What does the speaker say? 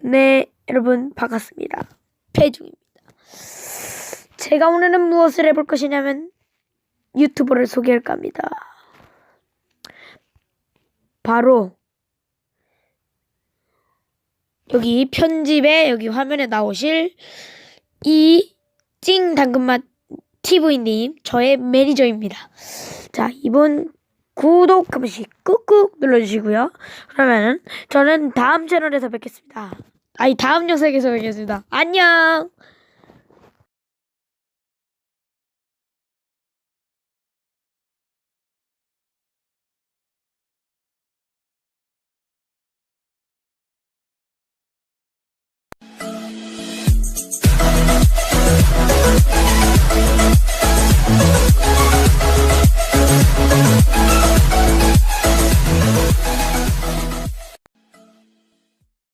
네, 여러분 반갑습니다. 배중입니다. 제가 오늘은 무엇을 해볼 것이냐면 유튜버를 소개할까 합니다. 바로 여기 편집에 여기 화면에 나오실 이 찡 당근맛 TV님 저의 매니저입니다. 자 이분 구독 한 번씩 꾹꾹 눌러주시고요. 그러면은 저는 다음 채널에서 뵙겠습니다. 아니 다음 영상에서 뵙겠습니다. 안녕.